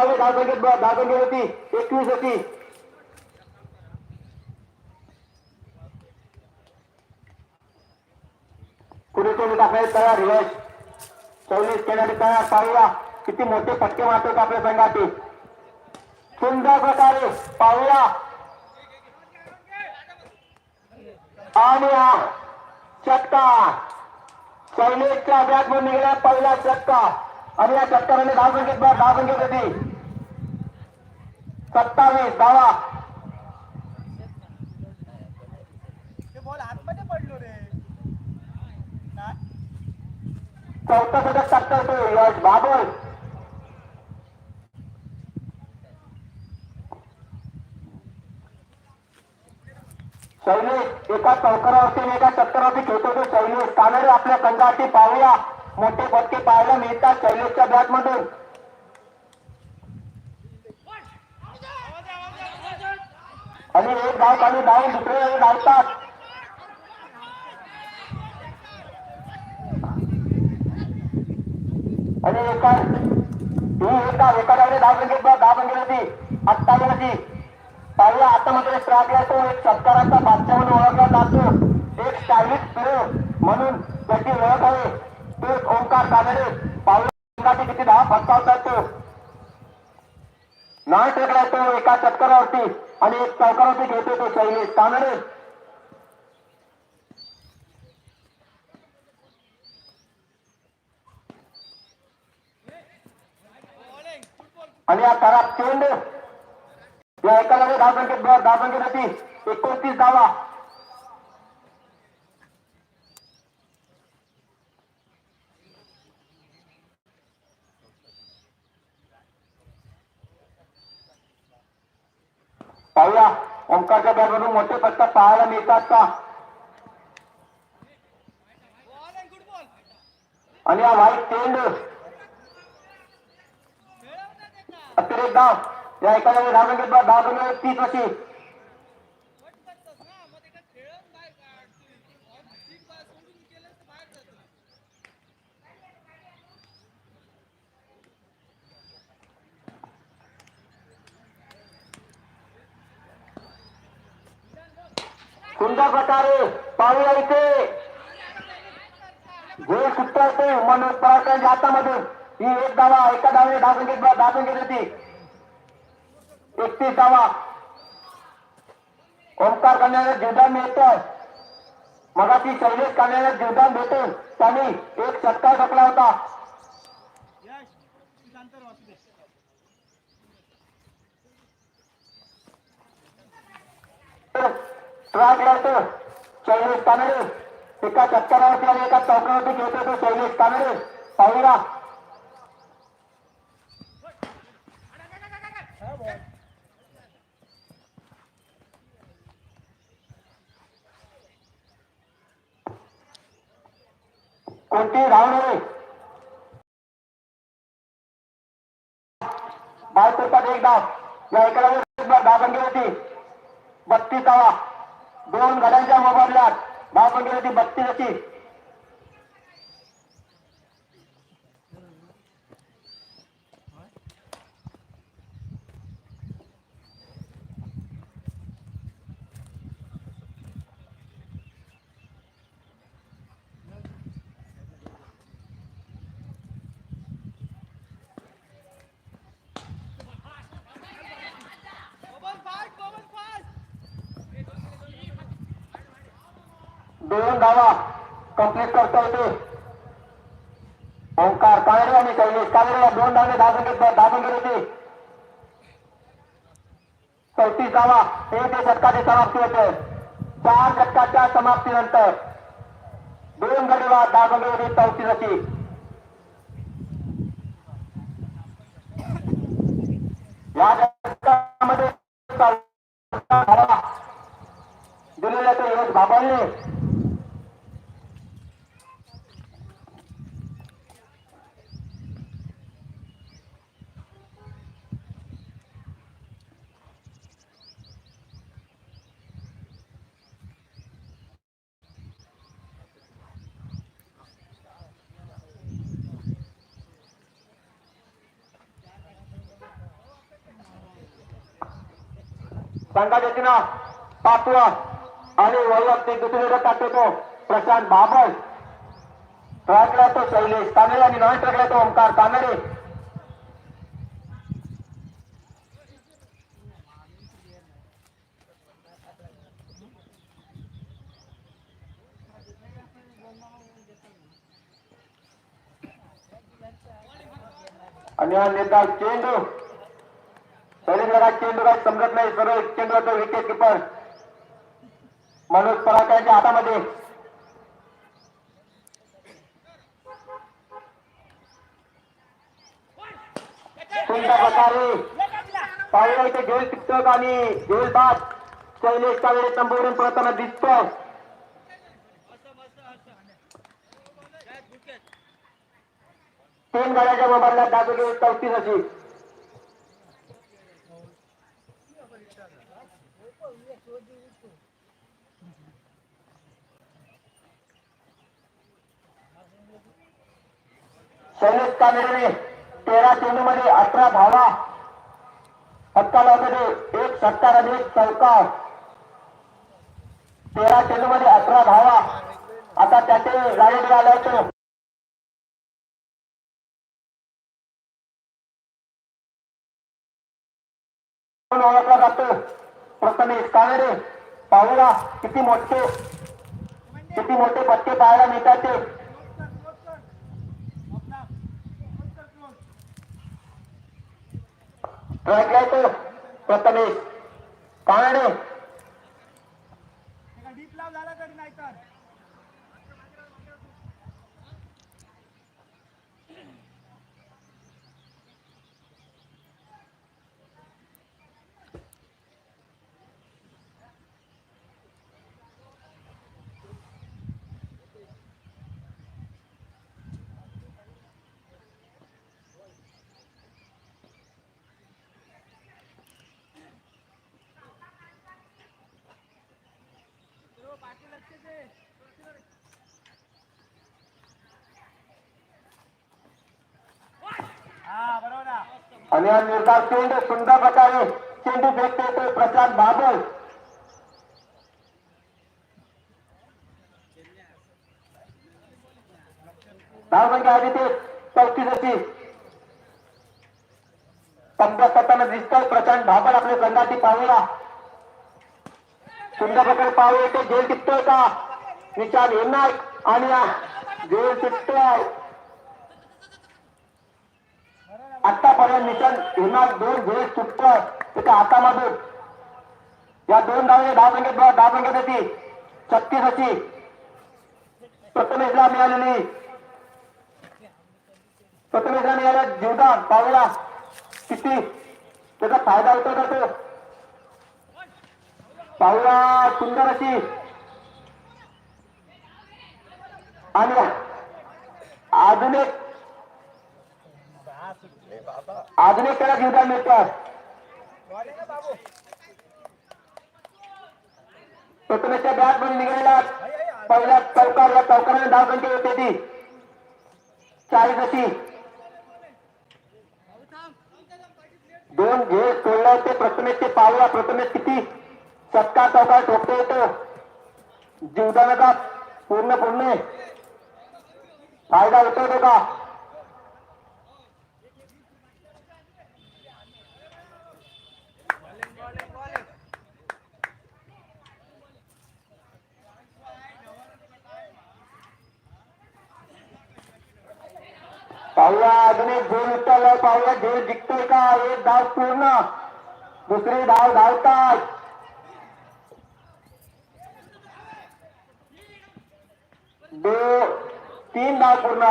बावीस धावसंख्येत धावसंख्येत होती एकवीस होती. पुढे कोणी टाकायला तयार यश चौवीस खेळाडू तयार पाहूया. किती मोठे फटके मारतात आपल्या संघाचे. सुंदर प्रकारे पाहूया. आणि हा चक्का शैलेशच्या बॅटमध्ये निघाला पहिला चक्का आणि या चक्कराने धाव संख्येत धाव संख्येत होती. सत्तावीस धावा? चौथा शतक टक्कर तो यश बाबल शैलेश एका चौकारावरती एका चक्करावरती खेळतो तो शैलेश. कानडे आपल्या संघाची पाहूया. मोठे फटके पाहायला मिळतात शैलेशच्या बॅट आणि एक धाव खाली धावून दुसरे धावतात आणि एका ही एका एका डावले धाव संख्येत धाव संख्येत होती. आत्ता होती. पाहिजे आता मात्र स्ट्राईकला तो. एक सत्काराचा बादशाह म्हणून ओळखला जातो. एक स्टायलिश प्लेअर म्हणून त्याची ओळख आहे. ते ओंकार कानडे पाहुणे किती धाव फटकावतात तो. नाही टेकला तो एका चक्करावरती आणि एक चौकारावरती घेतो तो शैलेश कानडे आणि या तारा चेंड. या एका लगे दहा संख्येत दहा संख्येसाठी एकोणतीस धावा पाहूया ओंकारच्या मोठे पत्ता पाहायला मिळतात का? बॉल आहे गुड आणि हा वाईट चेंड अतिरेक धाव या एका लगे दहा तीस अशी. प्रकारे पाहूया इथे. गोल सुटते मनोज पराकांच्या हातामधून ही एक धावा एका धावे दहा घेत दहा घेत होती. एकतीस धावा. ओंकार करण्याला जीवदान मिळतं ती शैलेश करण्याला जीवदान भेटून त्यांनी एक सत्कार टाकला होता. Thank you. ट्रॅक लावतो शैलेश कानडे एका चक्करावरती आणि एका चौकावरती खेळतो तो चौवीस कानडे. पाहूया. कोणती धाव नाही बाय करतात एक धाव या एका दहा संख्या होती बत्तीस धावा दोन गड्यांच्या मोबदल्यात दहा संख्या होती बत्तीस होती बबल फास्ट बबल फास्ट दोन धावा कंप्लीट करता येते. ओंकार कानडे आणि शैलेश कानडे दोन धावे दहा घेतल्या दहा संख्येत होती चौतीस धावा. हे ते षटकाची समाप्ती होते. चार षटकाच्या समाप्तीनंतर दोन गडी बाद दहा संख्येत होती चौतीस या संघाचे नाव पाचवा आणि वैयक्तिक दुसरीकडे टाकतो प्रशांत बाबळ. ट्रॅकला तो शैलेश कानडे आणि नॉन ट्रॅकला तो ओंकार कानडे आणि हा नेता चेंडू. शैलेंद्र चेंडू काय समजत नाही. सर्व चेंडू तो विकेट किपर. मनोज पराक हातामध्ये. कोणत्या प्रकारे पाहिला इथे गेल शिक्षक आणि गेल बाद शैलेश कावेळे तंबूवरून पळताना दिसतो तीन गाड्याच्या मोबाईलला दाबी घेऊन चौतीस अशी. शैलेश कामेरेने तेरा चेंडू मध्ये अठरा धावा. मध्ये एक सत्तर आणि एक चौकार. तेरा चेंडू मध्ये अठरा धावा. आता त्याचे गाडी आला होतो. ओळखला जातो? प्रथमेश कावेरे पाहूया किती मोठे. किती मोठे पत्ते पाहायला मिळतात ते. ट्रॅक तो प्रथमेश. कानडे डीप लाव झाला तरी नाही तर हा बरोबर आहे. आणि हा निर्धार चेंडू सुंदर प्रकारे चेंडू फेकते येतोय प्रशांत बाबळ धावसंख्या आधी ते चौतीस अशी पंधरा करताना दिसतोय. प्रशांत भाबळ आपल्या संघाची पाहूया सुंदर प्रकारे पाहू येते जेल टिपतोय का? विचार येणार आणि जेल टिपतोय. आतापर्यंत मिशन येणार दोन झेल सुटतं त्याच्या हातामधून या दोन धावे धाव संख्येत बघा, धाव संख्येत होती छत्तीस अशी प्रथमेशला मिळालेली. प्रथमेशला मिळाल्या जीवदान पावला किती? त्याचा फायदा होतो का तो? सुंदर अशी. आणि अजून एक अजून एक त्याला जीवदान मिळतं प्रथमेशच्या बॅटमध्ये निघालेला पहिल्या चौकार या चौकाराने धाव संख्या होते ती. चाळीस अशी. दोन घे सोडले होते प्रथमेश ते पाहूया प्रथमेश किती? चटका चौकार ठोकतो येतो. जीवदानाचा पूर्ण पूर्ण. फायदा होतो का पाहुया अजून एक गोल उचललाय पाहुया झेल जिंकतोय का? एक धाव पूर्ण. दुसरी धाव धावतात. दो तीन धाव पूर्ण.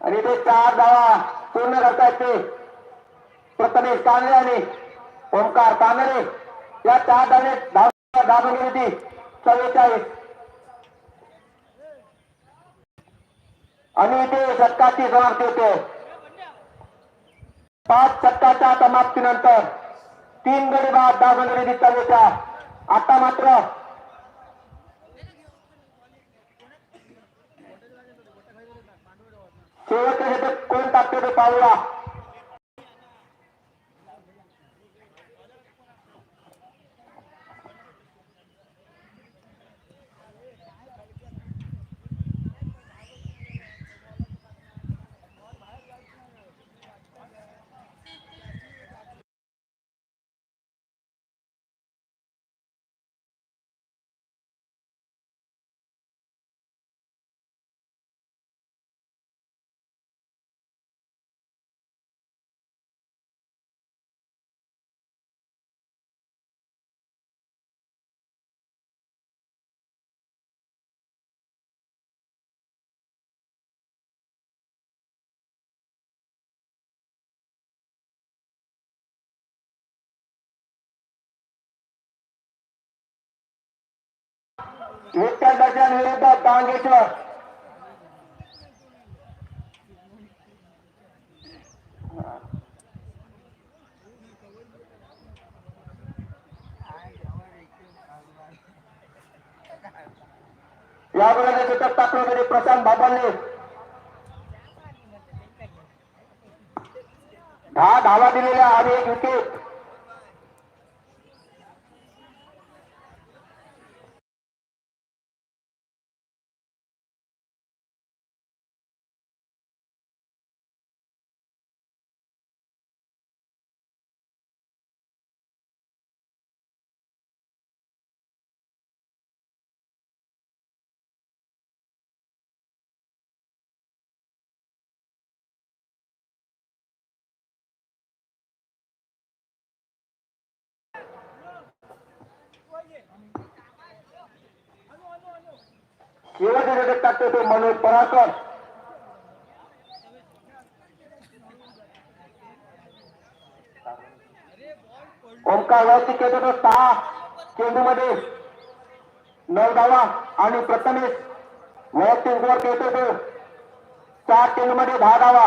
आणि ते चार धावा पूर्ण करतायत ते. प्रथमेश कांबळे आणि ओंकार कांबळे. या चार धावे धाव धावली होती चव्वेचाळीस. आणि इथे षटकाची समाप्ती होते. पाच षटकाच्या समाप्तीनंतर तीन गडी बाद दहा गडी चव्वेच्या आता मात्र करतो ते पाहूया विठ्ठल दर्शन विरुद्ध कांगेश्वर. या बरोबर सुटक टाकलं प्रशांत बाबांनी दहा धावा दिलेल्या आणि एक विकेट. शेवटचे षटक टाकते ते मनोज पराकर. ओंकार वैयक्तिक येतो तो सहा चेंडूमध्ये नऊ धावा आणि प्रथमेश वैयक्तिक वर येतो तो चार चेंडूमध्ये दहा धावा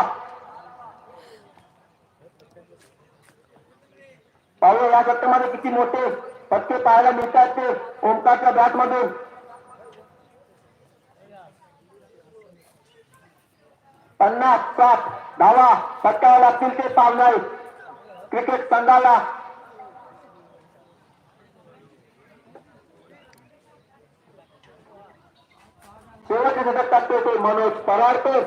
पाहू या गटामध्ये किती मोठे पत्ते पाहायला मिळतात ते ओंकारच्या बॅट पन्नास सात धावा फटकावा लागतील ते पावणार क्रिकेट संघाला. शेवटचे षटक टाकतो ते मनोज पराडकर.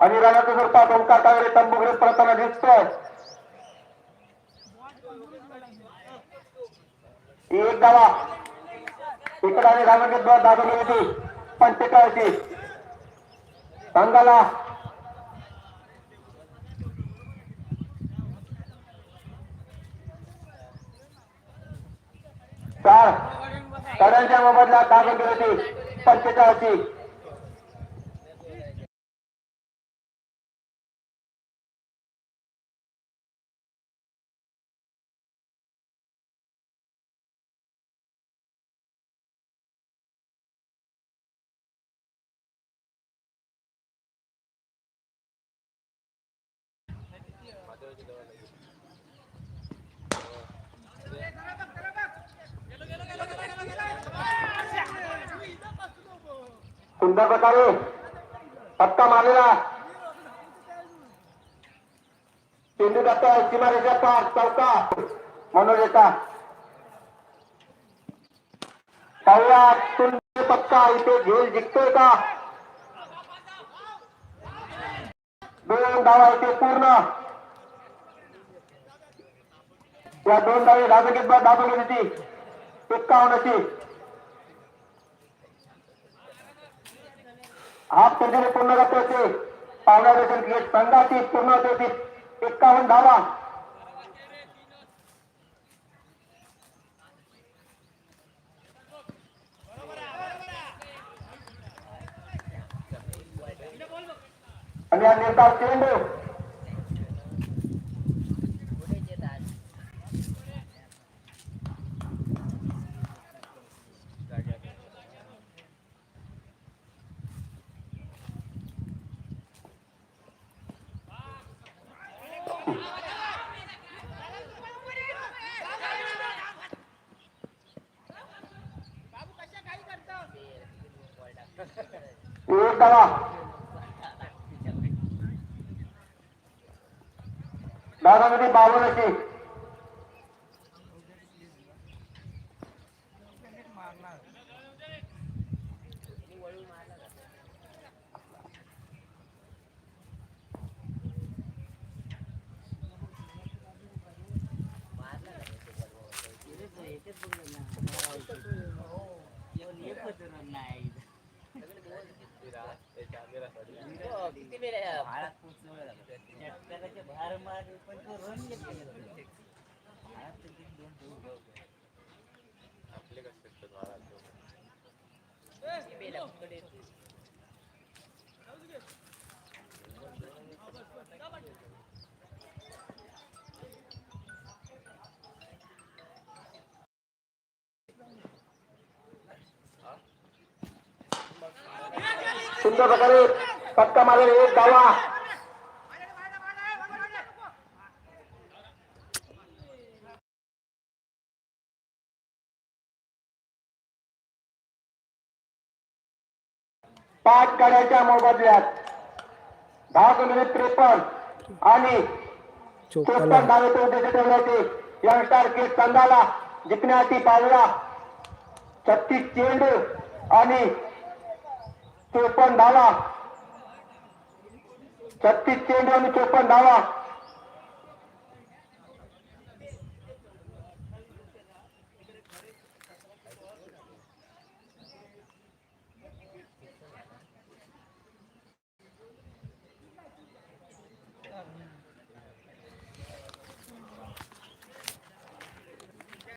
आणि राणाचं स्वरूपात ओंकार कागरे तंबुकडे पडताना दिसतोय. एक गावा. इकडे आणि रामागेत दाखवली होती पंचेचाळीस संघाला चार तड्यांच्या मोबदल्यात दाखवली होती पंचेचाळीस सुंदर प्रकारे पत्ता मारलेला. चेंडू जातोय सीमारेषा पार चौका मनोज येता पाहूया सुंदर पत्ता इथे झेल जिंकतोय का? दोन धावा इथे पूर्ण. या दोन धावे धाबेगीत बाद दाबवली होती एक्कावन्नची हाफ सर्जरी पूर्ण करते होते. पावला देखील क्रिकेट संघाची पूर्ण होते होती. एक्कावन्न धावा. आणि हा निर्धार चेंडू एक धावा धावामध्ये बावन्न अशी म्हाळात पोच वेळ लागतो त्याच्या भार मार पण सुंदर प्रकारे पक्का मारलेला एक धावा. पाच गाड्याच्या मोबदल्यात. दहा गुणिले त्रेपन्न. आणि चोपन्न. ठेवले होते. यंगस्टर किट संघाला जिंकण्याची पावला. छत्तीस चेंडू आणि चोपन्न धावा. छत्तीस चेंडू आणि चोपन्न धावा.